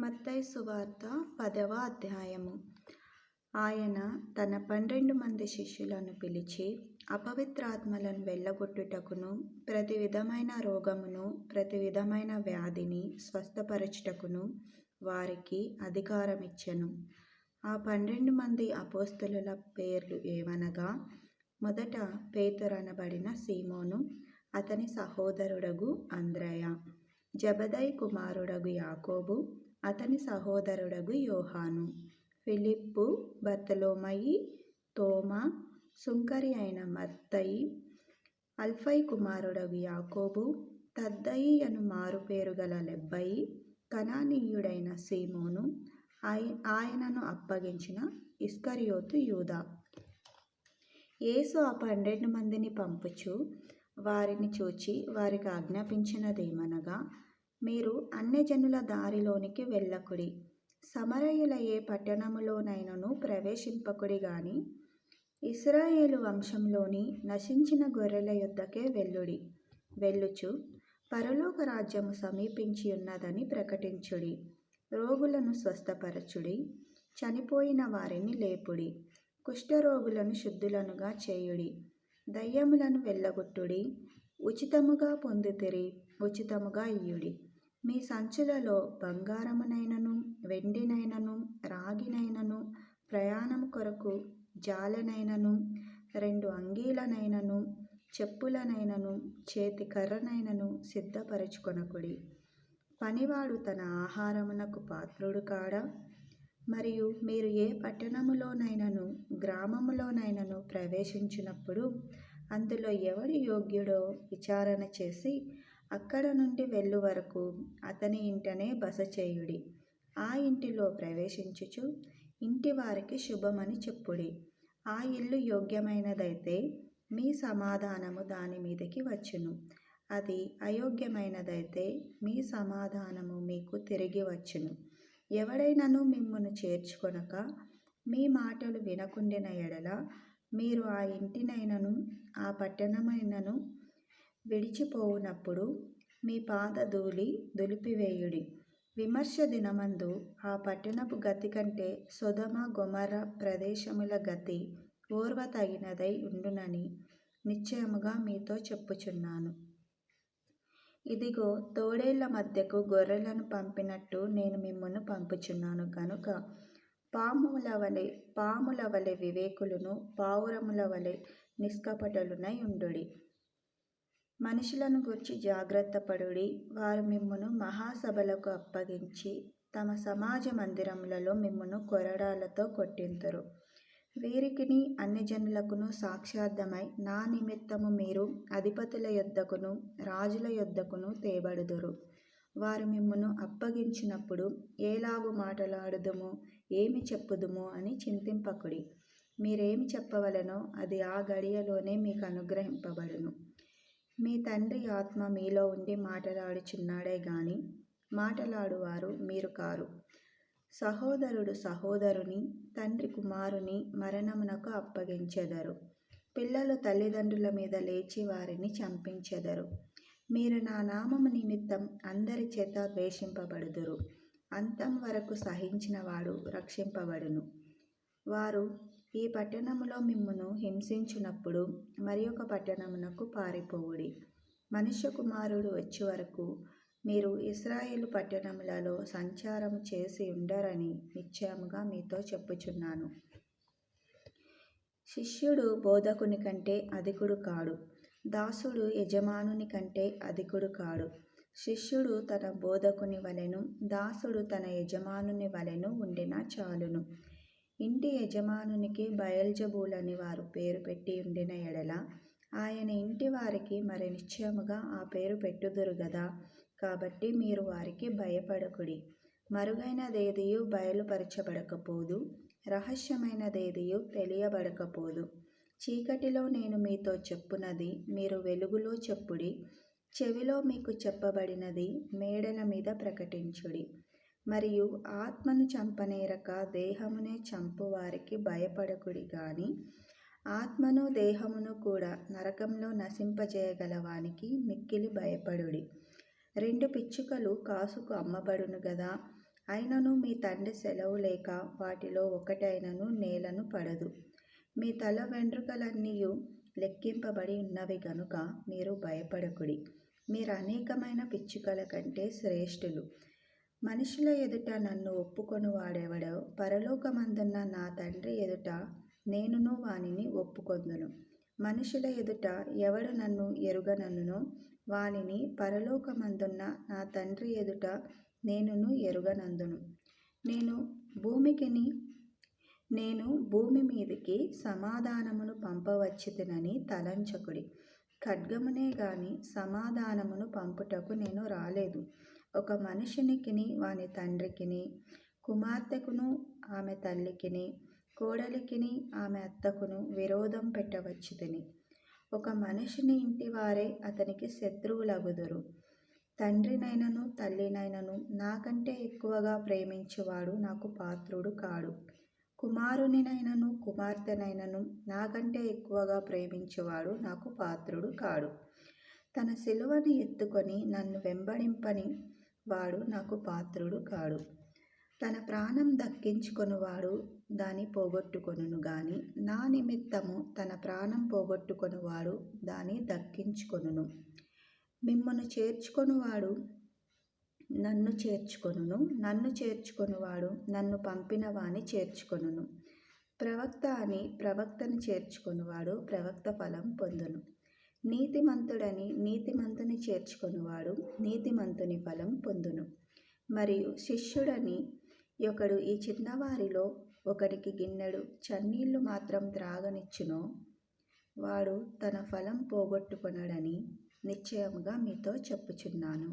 మత్తై సువార్త పదవ అధ్యాయము. ఆయన తన పన్నెండు మంది శిష్యులను పిలిచి అపవిత్రాత్మలను వెళ్ళగొట్టుటకును ప్రతి విధమైన రోగమును ప్రతి విధమైన వ్యాధిని స్వస్థపరచుటకును వారికి అధికారం ఇచ్చెను ఆ పన్నెండు మంది అపోస్తుల పేర్లు ఏవనగా మొదట పేతురనబడిన సీమోను అతని సహోదరుడగు అంద్రయ జబదై కుమారుడగు యాకోబు అతని సహోదరుడగు యోహాను. ఫిలిప్పు బర్తలోమయి తోమా సుంకరి అయిన మత్తయి అల్ఫై కుమారుడగు యాకోబు తద్దయి అను మారుపేరు గల లెబ్బయి కనానీయుడైన సీమోను ఆయ ఆయనను అప్పగించిన ఇస్కరియోతు యూదా. యేసు ఆ పన్నెండు మందిని పంపుచు వారిని చూచి వారికి ఆజ్ఞాపించినదేమనగా మీరు అన్యజనుల దారిలోనికి వెళ్ళకుడి. సమరయుల ఏ పట్టణములోనైనను ప్రవేశింపకుడి గాని ఇస్రాయేలు వంశంలోని నశించిన గొర్రెల యొద్దకే వెళ్ళుడి. వెళ్ళుచు పరలోక రాజ్యము సమీపించి ఉన్నదని ప్రకటించుడి. రోగులను స్వస్థపరచుడి. చనిపోయిన వారిని లేపుడి. కుష్ఠరోగులను శుద్ధులనుగా చేయుడి. దయ్యములను వెళ్ళగొట్టుడి. ఉచితముగా పొందితిరి. ఉచితముగా ఇయ్యుడి. మీ సంచులలో బంగారమునైనను వెండినైనను రాగినైనను ప్రయాణము కొరకు జాలెనైనను రెండు అంగీలనైనను చెప్పులనైనను చేతి కర్రనైనను సిద్ధపరచుకొనకుడి. పనివాడు తన ఆహారమునకు పాత్రుడు కాడా? మరియు మీరు ఏ పట్టణములోనైనను గ్రామములోనైనను ప్రవేశించినప్పుడు అందులో ఎవడు యోగ్యుడో విచారణ చేసి అక్కడ నుండి వెళ్ళు వరకు అతని ఇంటనే బస చేయుడి ఆ ఇంటిలో ప్రవేశించుచు ఇంటి వారికి శుభమని చెప్పుడి. ఆ ఇల్లు యోగ్యమైనదైతే మీ సమాధానము దాని మీదకి వచ్చును. అది అయోగ్యమైనదైతే మీ సమాధానము మీకు తిరిగి వచ్చును. ఎవడైనను మిమ్మను చేర్చుకొనక మీ మాటలు వినకుండిన ఎడల మీరు ఆ ఇంటినైనను ఆ పట్టణమైనను విడిచిపోవునప్పుడు మీ పాద ధూళి దులిపివేయుడి. విమర్శ దినమందు ఆ పట్టణపు గతి కంటే సొదమ గొమర ప్రదేశముల గతి ఓర్వ తగినదై ఉండునని నిశ్చయముగా మీతో చెప్పుచున్నాను. ఇదిగో తోడేళ్ళ మధ్యకు గొర్రెలను పంపినట్టు నేను మిమ్మల్ని పంపుచున్నాను కనుక పాముల వలె పాముల వలె వివేకులను పావురముల వలె నిష్కపటలునై ఉండుడి. మనుషులను గురించి జాగ్రత్త పడుడి. వారు మిమ్మును మహాసభలకు అప్పగించి తమ సమాజ మందిరములలో మిమ్మును కొరడాలతో కొట్టింతురు. వీరికిని అన్ని జనులకును సాక్షార్థమై నా నిమిత్తము మీరు అధిపతుల యొద్దకును రాజుల యొద్దకును తేబడుదురు. వారు మిమ్మును అప్పగించినప్పుడు ఏలాగు మాటలాడుదుము ఏమి చెప్పుదుము అని చింతింపకుడి. మీరేమి చెప్పవలనో అది ఆ గడియలోనే మీకు అనుగ్రహింపబడును. మీ తండ్రి ఆత్మ మీలో ఉండి మాటలాడుచున్నాడే గాని మాటలాడువారు మీరు కారు. సహోదరుడు సహోదరుని తండ్రి కుమారుని మరణమునకు అప్పగించెదరు. పిల్లలు తల్లిదండ్రుల మీద లేచి వారిని చంపించెదరు. మీరు నా నామము నిమిత్తం అందరి చేత ద్వేషింపబడుదురు. అంతం వరకు సహించిన వాడు రక్షింపబడును. వారు ఈ పట్టణములో మిమ్మును హింసించునప్పుడు మరి ఒక పట్టణమునకు పారిపోవుడి. మనుష్య కుమారుడు వచ్చే వరకు మీరు ఇస్రాయేలు పట్టణములలో సంచారం చేసి ఉండరని నిశ్చయముగా మీతో చెప్పుచున్నాను. శిష్యుడు బోధకుని కంటే అధికుడు కాడు. దాసుడు యజమానుని కంటే అధికుడు కాడు. శిష్యుడు తన బోధకుని వలెను దాసుడు తన యజమానుని వలెను ఉండినా చాలును. ఇంటి యజమానునికి బయల్జబూలని వారు పేరు పెట్టి ఉండిన ఎడల ఆయన ఇంటి వారికి మరి నిశ్చయముగా ఆ పేరు పెట్టుదురు గదా? కాబట్టి మీరు వారికి భయపడకుడి. మరుగైనదేదియు బయలుపరచబడకపోదు. రహస్యమైనదేదియు తెలియబడకపోదు. చీకటిలో నేను మీతో చెప్పునది మీరు వెలుగులో చెప్పుడి. చెవిలో మీకు చెప్పబడినది మేడల మీద ప్రకటించుడి. మరియు ఆత్మను చంపనేరక దేహమునే చంపువారికి భయపడకుడి గాని ఆత్మను దేహమును కూడా నరకంలో నశింపజేయగలవానికి మిక్కిలి భయపడుడి. రెండు పిచ్చుకలు కాసుకు అమ్మబడును గదా అయినను మీ తండ్రి సెలవు లేక వాటిలో ఒకటైనను నేలను పడదు. మీ తల వెంట్రుకలన్నీయు లెక్కింపబడి ఉన్నవి గనుక మీరు భయపడకుడి. మీరు అనేకమైన పిచ్చుకల కంటే శ్రేష్ఠులు. మనుషుల ఎదుట నన్ను ఒప్పుకొని వాడెవడో? పరలోకమందున్న నా తండ్రి ఎదుట నేనును వానిని ఒప్పుకొందును. మనుషుల ఎదుట ఎవడు నన్ను ఎరుగనన్నునో వానిని పరలోకమందున్న నా తండ్రి ఎదుట నేనును ఎరుగనందును. నేను భూమికిని నేను భూమి మీదికి సమాధానమును పంపవచ్చునని తలంచకుడి. ఖడ్గమునే గాని సమాధానమును పంపుటకు నేను రాలేదు. ఒక మనిషినికిని వాని తండ్రికిని కుమార్తెకును ఆమె తల్లికిని కోడలికిని ఆమె అత్తకును విరోధం పెట్టవచ్చుదని ఒక మనిషిని ఇంటివారే అతనికి శత్రువులగుదురు. తండ్రినైనను తల్లినైనను నాకంటే ఎక్కువగా ప్రేమించువాడు నాకు పాత్రుడు కాడు. కుమారునినైనను కుమార్తెనైనను నాకంటే ఎక్కువగా ప్రేమించువాడు నాకు పాత్రుడు కాడు. తన సిలువని ఎత్తుకొని నన్ను వెంబడింపని వాడు నాకు పాత్రుడు కాడు. తన ప్రాణం దక్కించుకొనువాడు దాని పోగొట్టుకొనును గాని నా నిమిత్తము తన ప్రాణం పోగొట్టుకొనువాడు దాని దక్కించుకొనును. మిమ్మను చేర్చుకొనువాడు నన్ను చేర్చుకొనును నన్ను చేర్చుకొనువాడు నన్ను పంపిన వాని చేర్చుకొనును. ప్రవక్త అని ప్రవక్తను చేర్చుకొనువాడు ప్రవక్త ఫలం పొందును. నీతిమంతుడని నీతిమంతుని చేర్చుకొనువాడు నీతిమంతుని ఫలం పొందును. మరియు శిష్యుడని ఒకడు ఈ చిన్నవారిలో ఒకడికి గిన్నెడు చన్నీళ్ళు మాత్రం త్రాగనిచ్చునో వాడు తన ఫలం పోగొట్టుకొనడని నిశ్చయముగా మీతో చెప్పుచున్నాను.